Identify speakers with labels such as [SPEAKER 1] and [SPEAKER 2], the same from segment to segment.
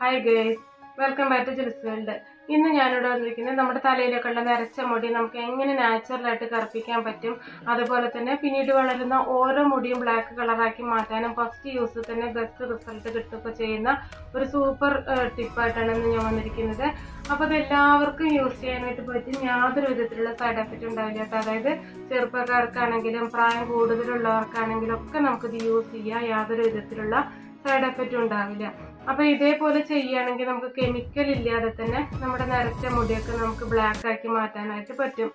[SPEAKER 1] Hi guys welcome back to Jils world ഇന്ന് ഞാനിവിടെ വന്നിരിക്കുന്നത് നമ്മുടെ തലയിലൊക്കെ ഉള്ള നരച്ച മുടി നമുക്ക് എങ്ങനെ നാച്ചുറലായിട്ട് കറുപ്പിക്കാൻ പറ്റും അതുപോലെ തന്നെ പിന്നീട് വളരുന്ന ഓരോ മുടിയും ബ്ലാക്ക് കളറാക്കി മാറ്റാനും ഫസ്റ്റ് യൂസ് തന്നെ ബെസ്റ്റ് റിസൾട്ട് കിട്ടുകയൊക്കെ ചെയ്യുന്ന ഒരു സൂപ്പർ ടിപ്പായിട്ടാണ് ഇന്ന് ഞാൻ വന്നിരിക്കുന്നത്. അപ്പോൾ അത് എല്ലാവർക്കും യൂസ് ചെയ്യാനായിട്ട് പറ്റും യാതൊരു വിധത്തിലുള്ള സൈഡ് എഫക്റ്റ് ഉണ്ടാവില്ല അതായത് ചെറുപ്പക്കാർക്കാണെങ്കിലും പ്രായം കൂടുതലുള്ളവർക്കാണെങ്കിലും ഒക്കെ നമുക്കിത് യൂസ് ചെയ്യാം യാതൊരു വിധത്തിലുള്ള സൈഡ് എഫക്റ്റ് ഉണ്ടാവില്ല. അപ്പൊ ഇതേപോലെ ചെയ്യുകയാണെങ്കിൽ നമുക്ക് കെമിക്കൽ ഇല്ലാതെ തന്നെ നമ്മുടെ നരച്ച മുടിയൊക്കെ നമുക്ക് ബ്ലാക്ക് ആക്കി മാറ്റാനായിട്ട് പറ്റും.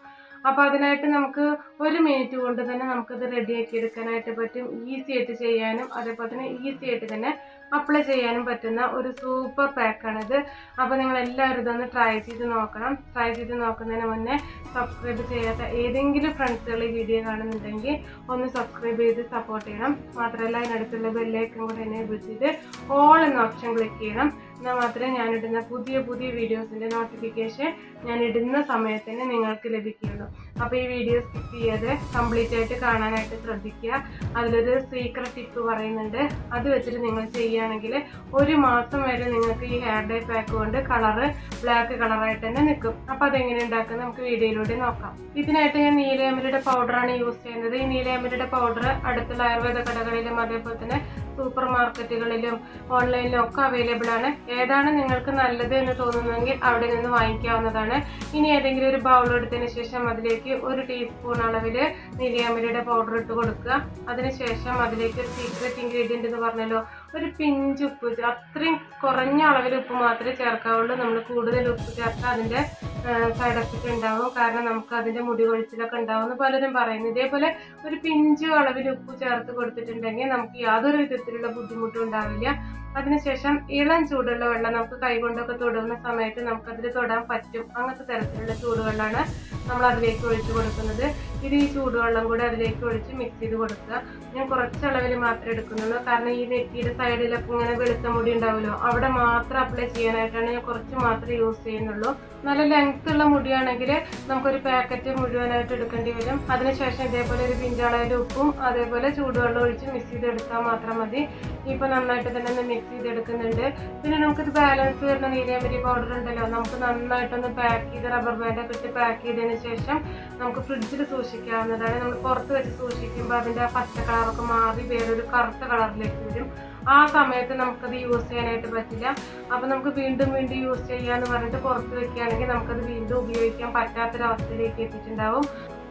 [SPEAKER 1] അപ്പൊ അതിനായിട്ട് നമുക്ക് ഒരു മിനിറ്റ് കൊണ്ട് തന്നെ നമുക്കത് റെഡിയാക്കി എടുക്കാനായിട്ട് പറ്റും. ഈസി ആയിട്ട് ചെയ്യാനും അതേപോലെ തന്നെ ഈസി ആയിട്ട് തന്നെ അപ്ലൈ ചെയ്യാനും പറ്റുന്ന ഒരു സൂപ്പർ പാക്കാണിത് അപ്പോൾ നിങ്ങൾ എല്ലാവരും ഇതൊന്ന് ട്രൈ ചെയ്ത് നോക്കണം. ട്രൈ ചെയ്ത് നോക്കുന്നതിന് മുന്നേ സബ്സ്ക്രൈബ് ചെയ്യാത്ത ഏതെങ്കിലും ഫ്രണ്ട്സുകൾ ഈ വീഡിയോ കാണുന്നുണ്ടെങ്കിൽ ഒന്ന് സബ്സ്ക്രൈബ് ചെയ്ത് സപ്പോർട്ട് ചെയ്യണം. മാത്രമല്ല അതിനടുത്തുള്ള ബെല്ലേക്കും കൂടെ എന്നെ വിളിച്ചിട്ട് ഓൾ എന്ന ഓപ്ഷൻ ക്ലിക്ക് ചെയ്യണം. എന്നാൽ മാത്രമേ ഞാനിടുന്ന പുതിയ പുതിയ വീഡിയോസിന്റെ നോട്ടിഫിക്കേഷൻ ഞാൻ ഇടുന്ന സമയത്തിന് നിങ്ങൾക്ക് ലഭിക്കുകയുള്ളൂ. അപ്പോൾ ഈ വീഡിയോ സ്കിപ്പ് ചെയ്യാതെ കംപ്ലീറ്റ് ആയിട്ട് കാണാനായിട്ട് ശ്രദ്ധിക്കുക. അതിലൊരു സീക്രട്ട് ടിപ്പ് പറയുന്നുണ്ട്. അത് വെച്ചിട്ട് നിങ്ങൾ ചെയ്യുകയാണെങ്കിൽ ഒരു മാസം വരെ നിങ്ങൾക്ക് ഈ ഹെയർ ഡൈ പാക്ക് കൊണ്ട് കളറ് ബ്ലാക്ക് കളറായിട്ട് തന്നെ നിൽക്കും. അപ്പോൾ അതെങ്ങനെ ഉണ്ടാക്കുന്നത് നമുക്ക് വീഡിയോയിലൂടെ നോക്കാം. ഇതിനായിട്ട് ഞാൻ നീലയമരിയുടെ പൗഡറാണ് യൂസ് ചെയ്യുന്നത്. ഈ നീലയമരിയുടെ പൗഡർ അടുത്തുള്ള ആയുർവേദ കടകളിലും അതേപോലെ തന്നെ സൂപ്പർ മാർക്കറ്റുകളിലും ഓൺലൈനിലും ഒക്കെ അവൈലബിൾ ആണ്. ഏതാണ് നിങ്ങൾക്ക് നല്ലത് എന്ന് തോന്നുന്നതെങ്കിൽ അവിടെ നിന്ന് വാങ്ങിക്കാവുന്നതാണ്. ഇനി ഏതെങ്കിലും ഒരു ബൗൾ എടുത്തതിന് ശേഷം അതിലേക്ക് ഒരു ടീസ്പൂൺ അളവിൽ നീലിയാമരിയുടെ പൗഡർ ഇട്ട് കൊടുക്കുക. അതിനുശേഷം അതിലേക്ക് ഒരു സീക്രട്ട് ഇൻഗ്രീഡിയന്റ് എന്ന് പറഞ്ഞല്ലോ ഒരു പിഞ്ച് ഉപ്പ് അത്രയും കുറഞ്ഞ അളവിൽ ഉപ്പ് മാത്രമേ ചേർക്കാവുള്ളൂ. നമ്മൾ കൂടുതൽ ഉപ്പ് ചേർത്താൽ അതിന്റെ സൈഡ് എഫക്റ്റ് ഉണ്ടാവും. കാരണം നമുക്ക് അതിന്റെ മുടി കൊഴിച്ചിലൊക്കെ ഉണ്ടാവും എന്ന് പലരും പറയുന്നു. ഇതേപോലെ ഒരു പിഞ്ച് അളവിൽ ഉപ്പ് ചേർത്ത് കൊടുത്തിട്ടുണ്ടെങ്കിൽ നമുക്ക് യാതൊരു വിധത്തിലുള്ള ബുദ്ധിമുട്ടും ഉണ്ടാവില്ല. അതിനുശേഷം ഇളം ചൂടുള്ള വെള്ളം നമുക്ക് കൈകൊണ്ടൊക്കെ തൊടുന്ന സമയത്ത് നമുക്കതിൽ തൊടാൻ പറ്റും. അങ്ങനത്തെ തരത്തിലുള്ള ചൂടുവെള്ളമാണ് നമ്മൾ അതിലേക്ക് ഒഴിച്ചു കൊടുക്കുന്നത്. ഇത് ഈ ചൂടുവെള്ളം കൂടെ അതിലേക്ക് ഒഴിച്ച് മിക്സ് ചെയ്ത് കൊടുക്കുക. ഞാൻ കുറച്ച് അളവിൽ മാത്രമേ എടുക്കുന്നുള്ളൂ. കാരണം ഈ നെറ്റിയുടെ സൈഡിലൊക്കെ ഇങ്ങനെ വെളുത്ത മുടി ഉണ്ടാവുമല്ലോ അവിടെ മാത്രം അപ്ലൈ ചെയ്യാനായിട്ടാണ് ഞാൻ കുറച്ച് മാത്രമേ യൂസ് ചെയ്യുന്നുള്ളൂ. നല്ല ലെങ്ത് ഉള്ള മുടിയാണെങ്കിൽ നമുക്കൊരു പാക്കറ്റ് മുഴുവനായിട്ട് എടുക്കേണ്ടി വരും. അതിനുശേഷം ഇതേപോലെ ഒരു പിഞ്ചാളയുടെ ഉപ്പും അതേപോലെ ചൂടുവെള്ളം ഒഴിച്ച് മിക്സ് ചെയ്ത് എടുത്താൽ മാത്രം മതി. ഇപ്പൊ നന്നായിട്ട് തന്നെ ഒന്ന് മിക്സ് ചെയ്തെടുക്കുന്നുണ്ട്. പിന്നെ നമുക്കിത് ബാലൻസ് വരുന്ന നീലയമരി പൗഡർ ഉണ്ടല്ലോ നമുക്ക് നന്നായിട്ടൊന്ന് പാക്ക് ചെയ്ത് റബ്ബർ ബാൻഡൊക്കെ ഇട്ട് പാക്ക് ചെയ്തതിന് ശേഷം നമുക്ക് ഫ്രിഡ്ജിൽ സൂക്ഷിക്കാവുന്നതാണ്. നമ്മൾ പുറത്ത് വെച്ച് സൂക്ഷിക്കുമ്പോൾ അതിന്റെ ആ പച്ച കളറൊക്കെ മാറി വേറൊരു കറുത്ത കളറിലേക്ക് വരും. ആ സമയത്ത് നമുക്കത് യൂസ് ചെയ്യാനായിട്ട് പറ്റില്ല. അപ്പൊ നമുക്ക് വീണ്ടും വീണ്ടും യൂസ് ചെയ്യാന്ന് പറഞ്ഞിട്ട് പുറത്ത് വെക്കുകയാണെങ്കിൽ നമുക്കത് വീണ്ടും ഉപയോഗിക്കാൻ പറ്റാത്തൊരവസ്ഥയിലേക്ക് എത്തിയിട്ടുണ്ടാവും.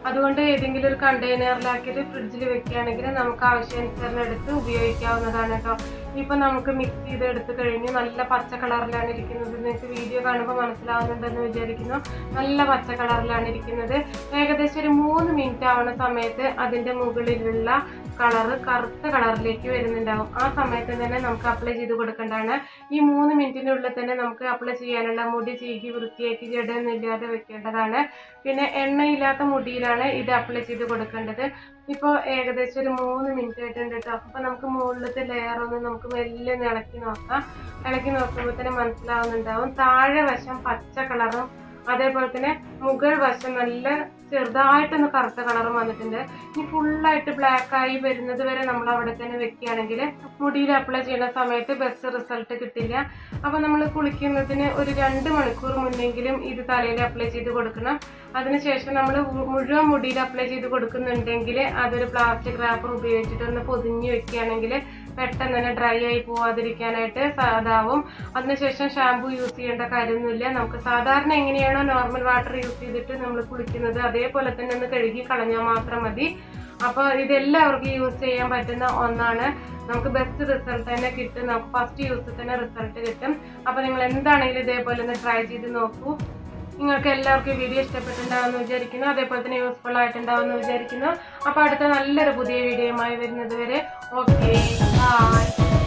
[SPEAKER 1] അതുകൊണ്ട് ഏതെങ്കിലും ഒരു കണ്ടെയ്നറിലാക്കിയിട്ട് ഫ്രിഡ്ജിൽ വെക്കുകയാണെങ്കിൽ നമുക്ക് ആവശ്യാനുസരണം എടുത്ത് ഉപയോഗിക്കാവുന്നതാണ് കേട്ടോ. ഇപ്പൊ നമുക്ക് മിക്സ് ചെയ്ത് എടുത്ത് കഴിഞ്ഞ് നല്ല പച്ച കളറിലാണ് ഇരിക്കുന്നത്. നിങ്ങൾക്ക് വീഡിയോ കാണുമ്പോൾ മനസ്സിലാവുന്നുണ്ടെന്ന് വിചാരിക്കുന്നു. നല്ല പച്ച കളറിലാണ് ഇരിക്കുന്നത്. ഏകദേശം ഒരു മൂന്ന് മിനിറ്റ് ആവുന്ന സമയത്ത് അതിന്റെ മുകളിലുള്ള കളറ് കറുത്ത കളറിലേക്ക് വരുന്നുണ്ടാവും. ആ സമയത്ത് തന്നെ നമുക്ക് അപ്ലൈ ചെയ്ത് കൊടുക്കേണ്ടതാണ്. ഈ മൂന്ന് മിനിറ്റിനുള്ളിൽ തന്നെ നമുക്ക് അപ്ലൈ ചെയ്യാനുള്ള മുടി ചീകി വൃത്തിയാക്കി ജഡെന്നില്ലാതെ വെക്കേണ്ടതാണ്. പിന്നെ എണ്ണയില്ലാത്ത മുടിയിലാണ് ഇത് അപ്ലൈ ചെയ്ത് കൊടുക്കേണ്ടത്. ഇപ്പോൾ ഏകദേശം ഒരു മൂന്ന് മിനിറ്റ് ആയിട്ടുണ്ട് കേട്ടോ അപ്പോൾ നമുക്ക് മുകളിലത്തെ ലെയർ ഒന്ന് നമുക്ക് മെല്ലെ ഇളക്കി നോക്കാം. ഇളക്കി നോക്കുമ്പോൾ തന്നെ മനസ്സിലാവുന്നുണ്ടാവും. താഴെ വശം പച്ച കളറും അതേപോലെ തന്നെ മുകൾ വശം നല്ല ചെറുതായിട്ടൊന്ന് കറുത്ത കളറും വന്നിട്ടുണ്ട്. ഇനി ഫുള്ളായിട്ട് ബ്ലാക്ക് ആയി വരുന്നത് വരെ നമ്മൾ അവിടെ തന്നെ വെക്കുകയാണെങ്കിൽ മുടിയിൽ അപ്ലൈ ചെയ്യുന്ന സമയത്ത് ബെസ്റ്റ് റിസൾട്ട് കിട്ടില്ല. അപ്പൊ നമ്മൾ കുളിക്കുന്നതിന് ഒരു രണ്ട് മണിക്കൂർ മുന്നെങ്കിലും ഇത് തലയിൽ അപ്ലൈ ചെയ്ത് കൊടുക്കണം. അതിനുശേഷം നമ്മൾ മുഴുവൻ മുടിയിൽ അപ്ലൈ ചെയ്ത് കൊടുക്കുന്നുണ്ടെങ്കിൽ അതൊരു പ്ലാസ്റ്റിക് റാപ്പർ ഉപയോഗിച്ചിട്ടൊന്ന് പൊതിഞ്ഞ് വെക്കുകയാണെങ്കിൽ പെട്ടെന്ന് തന്നെ ഡ്രൈ ആയി പോവാതിരിക്കാനായിട്ട് സാധാവും അതിനുശേഷം ഷാമ്പു യൂസ് ചെയ്യേണ്ട കാര്യമൊന്നുമില്ല. നമുക്ക് സാധാരണ എങ്ങനെയാണോ നോർമൽ വാട്ടർ യൂസ് ചെയ്തിട്ട് നമ്മൾ കുളിക്കുന്നത് അതേപോലെ തന്നെ ഒന്ന് കഴുകി കളഞ്ഞാൽ മാത്രം മതി. അപ്പോൾ ഇതെല്ലാവർക്കും യൂസ് ചെയ്യാൻ പറ്റുന്ന ഒന്നാണ്. നമുക്ക് ബെസ്റ്റ് റിസൾട്ട് തന്നെ കിട്ടും. നമുക്ക് ഫസ്റ്റ് യൂസിൽ തന്നെ റിസൾട്ട് കിട്ടും. അപ്പോൾ നിങ്ങൾ എന്താണെങ്കിലും ഇതേപോലെ ഒന്ന് ട്രൈ ചെയ്ത് നോക്കൂ. നിങ്ങൾക്ക് എല്ലാവർക്കും വീഡിയോ ഇഷ്ടപ്പെട്ടിട്ടുണ്ടാവുമെന്ന് വിചാരിക്കുന്നു. അതേപോലെ തന്നെ യൂസ്ഫുൾ ആയിട്ടുണ്ടാവുമെന്ന് വിചാരിക്കുന്നു. അപ്പോൾ അടുത്ത നല്ലൊരു പുതിയ വീഡിയോയുമായി വരുന്നത് വരെ. Okay bye